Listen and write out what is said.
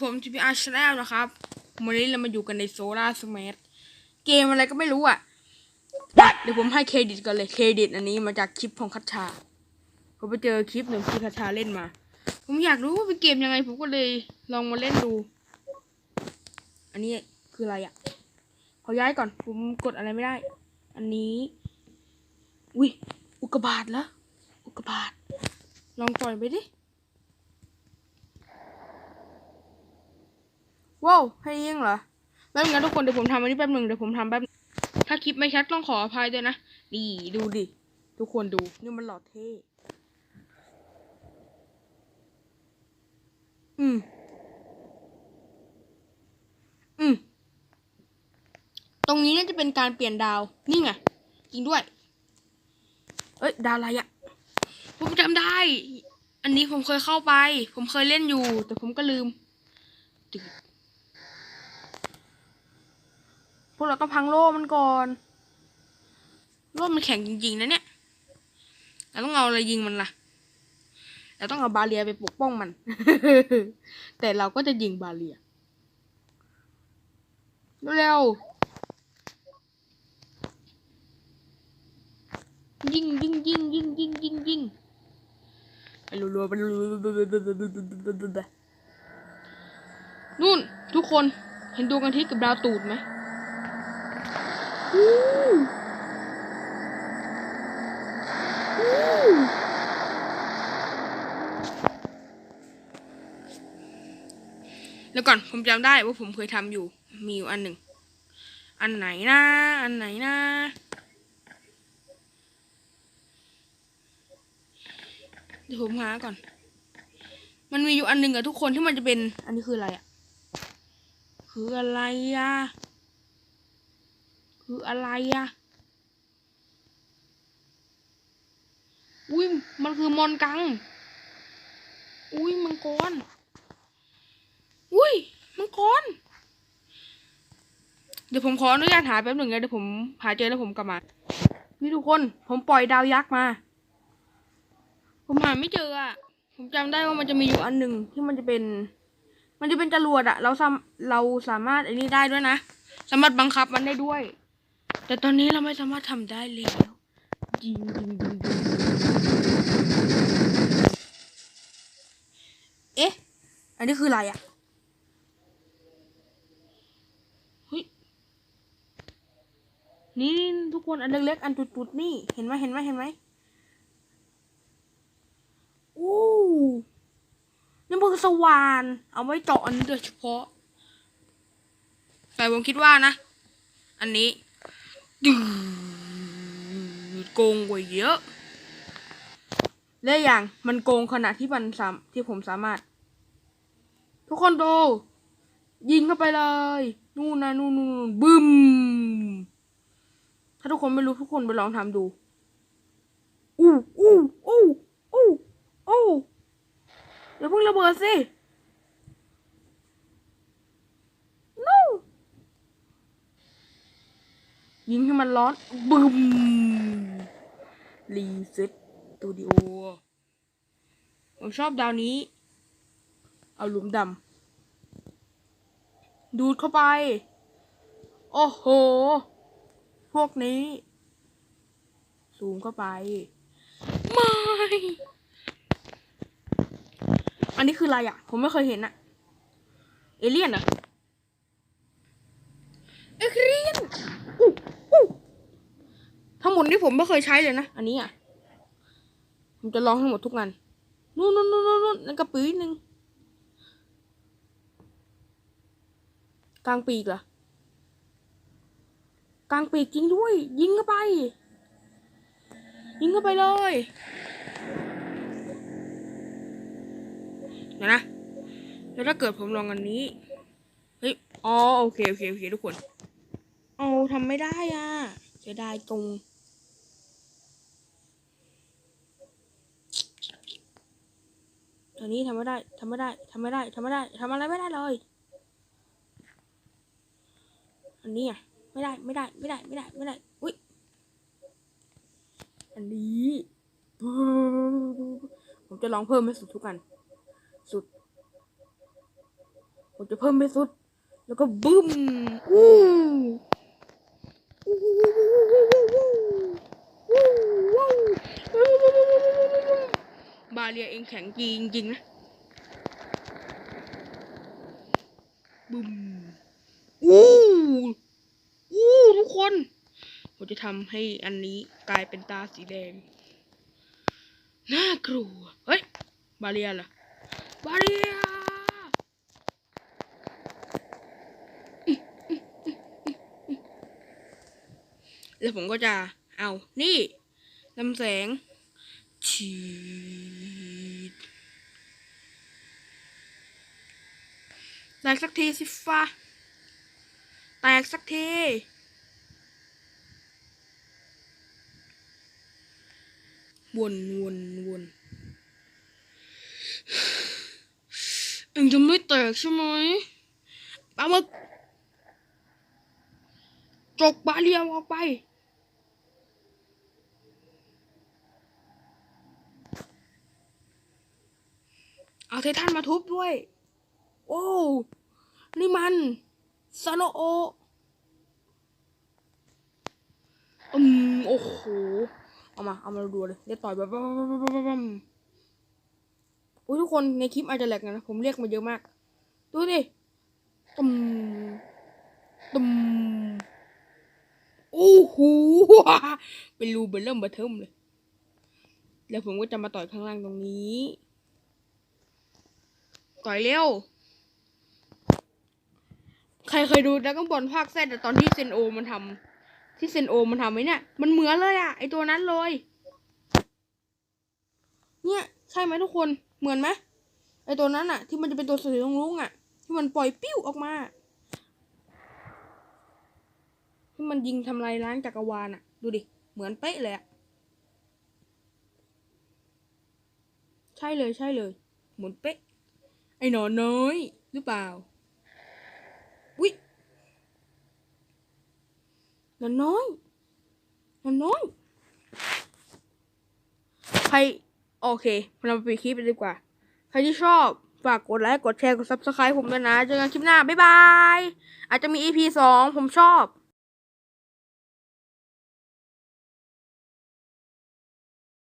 ผม GPR Channel นะครับวันนี้เรามาอยู่กันในโซล่าสม t เกมอะไรก็ไม่รู้อะ เดี๋ยวผมให้เครดิตก่อนเลย เครดิตอันนี้มาจากคลิปของคัชชา ผมไปเจอคลิปหนึ่งที่คัชชาเล่นมา ผมอยากรู้ว่าเป็นเกมยังไง ผมก็เลยลองมาเล่นดู อันนี้คืออะไรอะ ขอย้ายก่อน ผมกดอะไรไม่ได้ อันนี้ อุ้ยอุกกาบาตเหรออุกกาบาต ลองปล่อยไปดิ ว้าวให้ยิงเหรอแป๊บนึงนะทุกคนเดี๋ยวผมทำอันนี้แป๊บนึงเดี๋ยวผมทำแป๊บ ถ้าคลิปไม่ชัดต้องขออภัยด้วยนะนี่ดูดิ ทุกคนดู นี่มันหล่อเท่ อืม อืม ตรงนี้น่าจะเป็นการเปลี่ยนดาว นี่ไงจริงด้วย เอ้ย ดาวอะไรอะ ผมจำได้ อันนี้ผมเคยเข้าไป ผมเคยเล่นอยู่ แต่ผมก็ลืม พวกเราต้องพังโล่มันก่อน โล่มันแข็งจริงๆนะเนี่ยเราต้องเอาอะไรยิงมันล่ะ เราต้องเอาบาเรียไปปกป้องมัน แต่เราก็จะยิงบาเรีย เร็วๆยิงยิงยิงยิงยิงยิงยิงไป รัวๆไปรัวๆนู่น ทุกคนเห็นดวงอาทิตย์กับดาวตูดไหมแล้วก่อนผมจำได้ว่าผมเคยทำอยู่มีอยู่อันหนึ่ง อันไหนนะ อันไหนนะ ดี๋ยวผมหาก่อน มันมีอยู่อันหนึ่งอะทุกคนที่มันจะเป็น อันนี้คืออะไรอะคืออะไรอะคืออะไรอะอุ้ยมันคือมอนกัง อุ้ยมังกร อุ้ยมังกร เดี๋ยวผมขออนุญาตหาแป๊บหนึ่งนะเดี๋ยวผมหาเจอแล้วผมกลับมา นี่ทุกคน ผมปล่อยดาวยักษ์มา ผมหาไม่เจออะ ผมจำได้ว่ามันจะมีอยู่อันหนึ่งที่มันจะเป็น มันจะเป็นจรวดอะ เราสามเราสามารถไอ้นี่ได้ด้วยนะ สามารถบังคับมันได้ด้วย แต่ตอนนี้เราไม่สามารถทำได้แล้วยิงยิงยิงยิงเอ๊ะ อันนี้คืออะไรอะเฮ้ยนี่ทุกคนอันเล็กๆอันตุดๆนี่ เห็นไหมเห็นไหมเห็นไหมอู้นี่มันคือ สวาน เอาไว้เจาะอันนี้โดยเฉพาะ แต่ผมคิดว่านะ อันนี้ดืดโกงกว่าเยอะและอย่างมันโกงขนาดที่มันสามที่ผมสามารถ ทุกคนดู ยิงเข้าไปเลย นู่นนะนู่นนู่นนู่นบึ้ม ถ้าทุกคนไม่รู้ทุกคนไปลองทำดู อู้อู้อู้อู้อู้ เดี๋ยวเพิ่งระเบิดสิ no ยิงให้มันร้อนบึ้มรีเซ็ตสตูดิโอผมชอบดาวนี้ เอาหลุมดำดูดเข้าไป โอ้โห พวกนี้ซูมเข้าไป ไม่ อันนี้คืออะไรอะ ผมไม่เคยเห็นอะ เอเลี่ยนเหรอ เอเลี่ยนอู้อู้ทั้งหมดที่ผมไม่เคยใช้เลยนะ อันนี้อะ ผมจะลองให้งหมดทุกงานนู่นนู่นนู่นนู่นนั่นกระปื้หนึ่งกลางปีกเหรอกลางปีกจริงด้วย ยิงเข้าไป ยิงเข้าไปเลย เดี๋ยวนะ แล้วถ้าเกิดผมลองอันนี้ เฮ้ย อ๋อ โอเค โอเค โอเค ทุกคน เอาทำไม่ได้อะจะได้ตรง ตอนนี้ทำไม่ได้ ทำไม่ได้ ทำไม่ได้ ทำไม่ได้ ทำอะไรไม่ได้เลย อันนี้อะ ไม่ได้ ไม่ได้ ไม่ได้ ไม่ได้ ไม่ได้ อุ้ย อันนี้ ผมจะลองเพิ่มให้สุดทุกอัน สุด ผมจะเพิ่มให้สุด แล้วก็บึ้มอู้บาเรียเองแข็งจริงจริงนะบึ้มอู้อู้ทุกคน ผมจะทำให้อันนี้กลายเป็นตาสีแดง น่ากลัว เฮ้ย บาเรียเหรอ บาเรียแล้วผมก็จะเอานี่ลำแสงฉีดแตกสักทีสิฟ้าแตกสักทีวนวนวน เองจะไม่แตกใช่ไหมปลาหมึกจกบาเรียออกไป เอาไททันมาทุบด้วย โอ้ นี่มันซาโนโออืม โอ้โห เอามา เอามาดูเลย เดี๋ยวต่อยแบบ อ้ยทุกคนในคลิปอาจจะแหลกนะผมเรียกมาเยอะมาก ดูดิตุมตุมโอ้โหเป็นรูเบลเริ่มเบอร์เทิมเลย แล้วผมก็จะมาต่อยข้างล่างตรงนี้ ต่อยเร็ว ใครเคยดูดราก้อนบอลภาคแซดตอนที่เซนโอมันทำที่เซนโอมันทำไว้เนี่ยมันเหมือนเลยอะไอตัวนั้นเลย ใช่ไหมทุกคนเหมือนไหมไอตัวนั้นอะที่มันจะเป็นตัวสีลุงๆอะที่มันปล่อยปิ้วออกมาที่มันยิงทำลายล้างจักรวาลอะดูดิเหมือนเป๊ะเลยอะใช่เลยใช่เลยเหมือนเป๊ะ ไอ้หนอนน้อยหรือเปล่าวิหนอนน้อยหนอนน้อยใคร โอเคเราไปดคลิปไปดีกว่า ใครที่ชอบ ฝากกดไลค์ กดแชร์ กดซับสไคร b ์ผมด้วยนะ เจอกันคลิปหน้า บ๊ายบาย อาจจะมี EP สองผมชอบ